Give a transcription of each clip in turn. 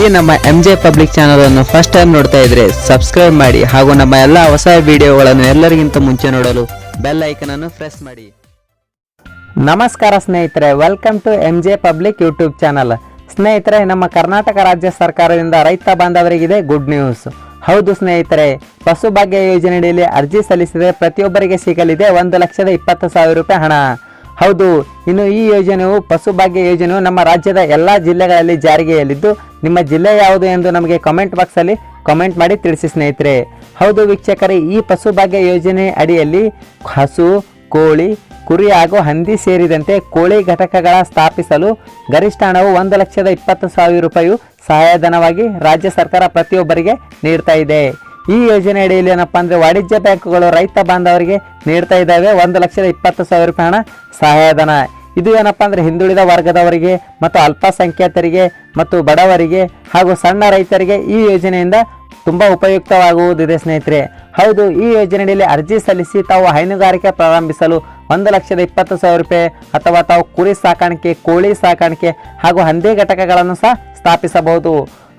ಈ ನಮ್ಮ M J public channel ಅನ್ನು ಫಸ್ಟ್ ಟೈಮ್ ನೋಡ್ತಾ ಇದ್ರೆ ಸಬ್ಸ್ಕ್ರೈಬ್ ಮಾಡಿ ಹಾಗೂ ನಮ್ಮ ಎಲ್ಲ ಹೊಸ ವಿಡಿಯೋಗಳನ್ನು ಎಲ್ಲರಿಗಿಂತ ಮುಂಚೆ ನೋಡಲು ಬೆಲ್ ಐಕನ್ ಅನ್ನು ಪ್ರೆಸ್ ಮಾಡಿ. ನಮಸ್ಕಾರ ಸ್ನೇಹಿತರೆ welcome to M J public YouTube channel ಸ್ನೇಹಿತರೆ, ನಮ್ಮ ಕರ್ನಾಟಕ ರಾಜ್ಯ ಸರ್ಕಾರದಿಂದ ರೈತ ಬಾಂಧವರಿಗಿದೆ ಗುಡ್ ನ್ಯೂಸ್ ಹೌದು ಸ್ನೇಹಿತರೆ, ಪಶುಭಾಗ್ಯ ಯೋಜನೆಯಲ್ಲಿ ಅರ್ಜಿ ಸಲ್ಲಿಸಿದರೆ ಪ್ರತಿಯೊಬ್ಬರಿಗೆ ಸಿಗಲಿದೆ ಒಂದು ಲಕ್ಷದ ಇಪ್ಪತ್ತು ಸಾವಿರ ರೂಪಾಯಿ ಹಣ. ಹೌದು, ಇನ್ನು ಈ ಯೋಜನೆಯು ಪಶುಭಾಗ್ಯ ಯೋಜನೆಯು ನಮ್ಮ ರಾಜ್ಯದ ಎಲ್ಲ ಜಿಲ್ಲೆಗಳಲ್ಲಿ ಜಾರಿಗೆಯಲ್ಲಿದ್ದು, ನಿಮ್ಮ ಜಿಲ್ಲೆ ಯಾವುದು ಎಂದು ನಮಗೆ ಕಮೆಂಟ್ ಬಾಕ್ಸಲ್ಲಿ ಕಮೆಂಟ್ ಮಾಡಿ ತಿಳಿಸಿ ಸ್ನೇಹಿತರೆ. ಹೌದು ವೀಕ್ಷಕರೇ, ಈ ಪಶುಭಾಗ್ಯ ಯೋಜನೆ ಅಡಿಯಲ್ಲಿ ಹಸು, ಕೋಳಿ, ಕುರಿ ಹಾಗೂ ಹಂದಿ ಸೇರಿದಂತೆ ಕೋಳಿ ಘಟಕಗಳ ಸ್ಥಾಪಿಸಲು ಗರಿಷ್ಠ ಹಣವು ಒಂದು ಲಕ್ಷದ ಇಪ್ಪತ್ತು ಸಾವಿರ ರೂಪಾಯಿ ಸಹಾಯಧನವಾಗಿ ರಾಜ್ಯ ಸರ್ಕಾರ ಪ್ರತಿಯೊಬ್ಬರಿಗೆ ನೀಡ್ತಾ ಇದೆ. ಈ ಯೋಜನೆ ಅಡಿಯಲ್ಲಿ ಏನಪ್ಪ ಅಂದ್ರೆ ವಾಣಿಜ್ಯ ಬ್ಯಾಂಕುಗಳು ರೈತ ಬಾಂಧವರಿಗೆ ನೀಡ್ತಾ ಇದ್ದಾವೆ. ಒಂದು ಲಕ್ಷದ ಇಪ್ಪತ್ತು ಸಾವಿರ ರೂಪಾಯಿ ಹಣ ಸಹಾಯಧನ. ಇದು ಏನಪ್ಪಾ ಅಂದ್ರೆ ಹಿಂದುಳಿದ ವರ್ಗದವರಿಗೆ ಮತ್ತು ಅಲ್ಪಸಂಖ್ಯಾತರಿಗೆ ಮತ್ತು ಬಡವರಿಗೆ ಹಾಗೂ ಸಣ್ಣ ರೈತರಿಗೆ ಈ ಯೋಜನೆಯಿಂದ ತುಂಬ ಉಪಯುಕ್ತವಾಗುವುದಿದೆ ಸ್ನೇಹಿತರೆ. ಹೌದು, ಈ ಯೋಜನೆಯಲ್ಲಿ ಅರ್ಜಿ ಸಲ್ಲಿಸಿ ತಾವು ಹೈನುಗಾರಿಕೆ ಪ್ರಾರಂಭಿಸಲು ಒಂದು ಲಕ್ಷದ ಇಪ್ಪತ್ತು ಸಾವಿರ ರೂಪಾಯಿ ಅಥವಾ ತಾವು ಕುರಿ ಸಾಕಾಣಿಕೆ, ಕೋಳಿ ಸಾಕಾಣಿಕೆ ಹಾಗೂ ಹಂದಿ ಘಟಕಗಳನ್ನು ಸಹ ಸ್ಥಾಪಿಸಬಹುದು.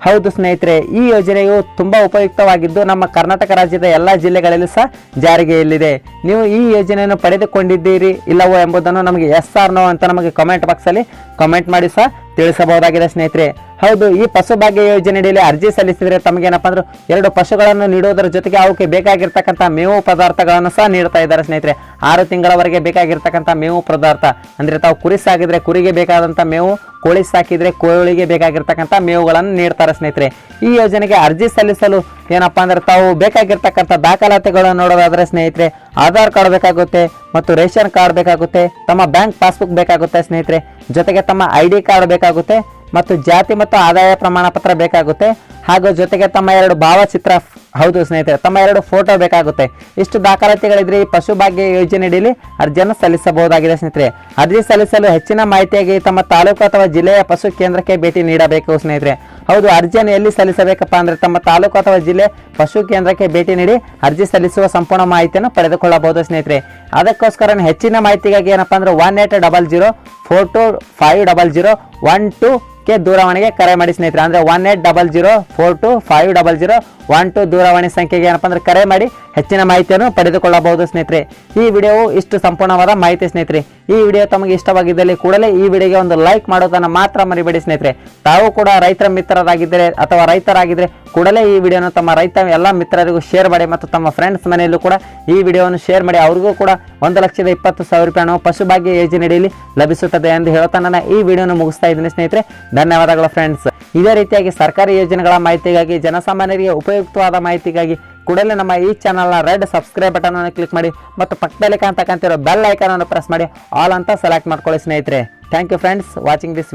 ಹೌದು ಸ್ನೇಹಿತರೆ, ಈ ಯೋಜನೆಯು ತುಂಬ ಉಪಯುಕ್ತವಾಗಿದ್ದು ನಮ್ಮ ಕರ್ನಾಟಕ ರಾಜ್ಯದ ಎಲ್ಲ ಜಿಲ್ಲೆಗಳಲ್ಲಿ ಸಹ ಜಾರಿಗೆಯಲ್ಲಿದೆ ನೀವು ಈ ಯೋಜನೆಯನ್ನು ಪಡೆದುಕೊಂಡಿದ್ದೀರಿ ಇಲ್ಲವೋ ಎಂಬುದನ್ನು ನಮಗೆ ಎಸ್ ಆರ್ ನೋ ಅಂತ ನಮಗೆ ಕಮೆಂಟ್ ಬಾಕ್ಸಲ್ಲಿ ಕಮೆಂಟ್ ಮಾಡಿ ಸಹ ತಿಳಿಸಬಹುದಾಗಿದೆ ಸ್ನೇಹಿತರೆ. ಹೌದು, ಈ ಪಶುಭಾಗ್ಯ ಯೋಜನೆಯಲ್ಲಿ ಅರ್ಜಿ ಸಲ್ಲಿಸಿದರೆ ತಮಗೇನಪ್ಪ ಅಂದ್ರೆ ಎರಡು ಪಶುಗಳನ್ನು ನೀಡುವುದರ ಜೊತೆಗೆ ಅವಕ್ಕೆ ಬೇಕಾಗಿರ್ತಕ್ಕಂಥ ಮೇವು ಪದಾರ್ಥಗಳನ್ನು ಸಹ ನೀಡ್ತಾ ಇದ್ದಾರೆ ಸ್ನೇಹಿತರೆ. ಆರು ತಿಂಗಳವರೆಗೆ ಬೇಕಾಗಿರ್ತಕ್ಕಂಥ ಮೇವು ಪದಾರ್ಥ. ಅಂದ್ರೆ ತಾವು ಕುರಿ ಸಾಕಿದ್ರೆ ಕುರಿಗೆ ಬೇಕಾದಂಥ ಮೇವು, ಕೋಳಿ ಸಾಕಿದರೆ ಕೋಳಿಗೆ ಬೇಕಾಗಿರ್ತಕ್ಕಂಥ ಮೇವುಗಳನ್ನು ನೀಡ್ತಾರೆ ಸ್ನೇಹಿತರೆ. ಈ ಯೋಜನೆಗೆ ಅರ್ಜಿ ಸಲ್ಲಿಸಲು ಏನಪ್ಪಾ ಅಂದ್ರೆ ತಾವು ಬೇಕಾಗಿರ್ತಕ್ಕಂಥ ದಾಖಲಾತಿಗಳನ್ನು ನೋಡೋದಾದ್ರೆ ಸ್ನೇಹಿತರೆ, ಆಧಾರ್ ಕಾರ್ಡ್ ಬೇಕಾಗುತ್ತೆ ಮತ್ತು ರೇಷನ್ ಕಾರ್ಡ್ ಬೇಕಾಗುತ್ತೆ, ತಮ್ಮ ಬ್ಯಾಂಕ್ ಪಾಸ್ಬುಕ್ ಬೇಕಾಗುತ್ತೆ ಸ್ನೇಹಿತರೆ, ಜೊತೆಗೆ ತಮ್ಮ ಐ ಡಿ ಕಾರ್ಡ್ ಬೇಕಾಗುತ್ತೆ ಮತ್ತು ಜಾತಿ ಮತ್ತು ಆದಾಯ ಪ್ರಮಾಣ ಪತ್ರ ಬೇಕಾಗುತ್ತೆ, ಹಾಗೂ ಜೊತೆಗೆ ತಮ್ಮ ಎರಡು ಭಾವಚಿತ್ರ ಹೌದು ಸ್ನೇಹಿತರೆ, ತಮ್ಮ ಎರಡು ಫೋಟೋ ಬೇಕಾಗುತ್ತೆ. ಇಷ್ಟು ದಾಖಲಾತಿಗಳಿದ್ರೆ ಈ ಪಶುಭಾಗ್ಯ ಯೋಜನೆಯಡಿಯಲ್ಲಿ ಅರ್ಜಿಯನ್ನು ಸಲ್ಲಿಸಬಹುದಾಗಿದೆ ಸ್ನೇಹಿತರೆ. ಅರ್ಜಿ ಸಲ್ಲಿಸಲು ಹೆಚ್ಚಿನ ಮಾಹಿತಿಯಾಗಿ ತಮ್ಮ ತಾಲೂಕು ಅಥವಾ ಜಿಲ್ಲೆಯ ಪಶು ಕೇಂದ್ರಕ್ಕೆ ಭೇಟಿ ನೀಡಬೇಕು ಸ್ನೇಹಿತರೆ. ಹೌದು, ಅರ್ಜಿಯನ್ನು ಎಲ್ಲಿ ಸಲ್ಲಿಸಬೇಕಪ್ಪ ಅಂದ್ರೆ ತಮ್ಮ ತಾಲೂಕು ಅಥವಾ ಜಿಲ್ಲೆ ಪಶು ಕೇಂದ್ರಕ್ಕೆ ಭೇಟಿ ನೀಡಿ ಅರ್ಜಿ ಸಲ್ಲಿಸುವ ಸಂಪೂರ್ಣ ಮಾಹಿತಿಯನ್ನು ಪಡೆದುಕೊಳ್ಳಬಹುದು, ಸ್ನೇಹಿತರೆ. ಅದಕ್ಕೋಸ್ಕರ ಹೆಚ್ಚಿನ ಮಾಹಿತಿಗಾಗಿ ಏನಪ್ಪ ಅಂದರೆ one eight double zero four two five double zero one two ದೂರವಾಣಿಗೆ ಕರೆ ಮಾಡಿ, ಸ್ನೇಹಿತರೆ. ಅಂದರೆ one eight double zero four two five double zero one two ದೂರವಾಣಿ ಸಂಖ್ಯೆಗೆ ಏನಪ್ಪ ಅಂದರೆ ಕರೆ ಮಾಡಿ ಹೆಚ್ಚಿನ ಮಾಹಿತಿಯನ್ನು ಪಡೆದುಕೊಳ್ಳಬಹುದು, ಸ್ನೇಹಿತರೆ. ಈ ವಿಡಿಯೋವು ಇಷ್ಟು ಸಂಪೂರ್ಣವಾದ ಮಾಹಿತಿ, ಸ್ನೇಹಿತರೆ. ಈ ವಿಡಿಯೋ ತಮಗೆ ಇಷ್ಟವಾಗಿದ್ದಲ್ಲಿ ಕೂಡಲೇ ಈ ವಿಡಿಯೋಗೆ ಒಂದು ಲೈಕ್ ಮಾಡೋದನ್ನು ಮಾತ್ರ ಮರಿಬೇಡಿ ಸ್ನೇಹಿತರೆ. ತಾವು ಕೂಡ ರೈತರ ಮಿತ್ರರಾಗಿದ್ದರೆ ಅಥವಾ ರೈತರಾಗಿದ್ದರೆ ಕೂಡಲೇ ಈ ವಿಡಿಯೋನ ತಮ್ಮ ರೈತ, ಎಲ್ಲ ಮಿತ್ರರಿಗೂ ಶೇರ್ ಮಾಡಿ ಮತ್ತು ತಮ್ಮ ಫ್ರೆಂಡ್ಸ್ ಮನೆಯಲ್ಲೂ ಕೂಡ ಈ ವಿಡಿಯೋವನ್ನು ಶೇರ್ ಮಾಡಿ ಅವ್ರಿಗೂ ಕೂಡ ಒಂದು ಲಕ್ಷದ ಇಪ್ಪತ್ತು ಸಾವಿರ ರೂಪಾಯಿ ಪಶುಭಾಗ್ಯ ಯೋಜನೆಯಡಿಯಲ್ಲಿ ಲಭಿಸುತ್ತದೆ ಎಂದು ಹೇಳ್ತಾ ನಾನು ಈ ವಿಡಿಯೋನ ಮುಗಿಸ್ತಾ ಇದ್ದೀನಿ ಸ್ನೇಹಿತರೆ. ಧನ್ಯವಾದಗಳು ಫ್ರೆಂಡ್ಸ್ ಇದೇ ರೀತಿಯಾಗಿ ಸರ್ಕಾರಿ ಯೋಜನೆಗಳ ಮಾಹಿತಿಗಾಗಿ, ಜನಸಾಮಾನ್ಯರಿಗೆ ಉಪಯುಕ್ತವಾದ ಮಾಹಿತಿಗಾಗಿ ಕೂಡಲೇ ನಮ್ಮ ಈ ಚಾನಲ್ನ ರೆಡ್ ಸಬ್ಸ್ಕ್ರೈಬ್ ಬಟನ್ ಅನ್ನು ಕ್ಲಿಕ್ ಮಾಡಿ ಮತ್ತು ಪಕ್ಕದಲ್ಲಿ ಕಾಣ್ತಕ್ಕಂತಿರೋ ಬೆಲ್ ಐಕಾನ್ ಅನ್ನು ಪ್ರೆಸ್ ಮಾಡಿ. ಆಲ್ ಅಂತ ಸೆಲೆಕ್ಟ್ ಮಾಡ್ಕೊಳ್ಳಿ ಸ್ನೇಹಿತರೆ. Thank you friends watching this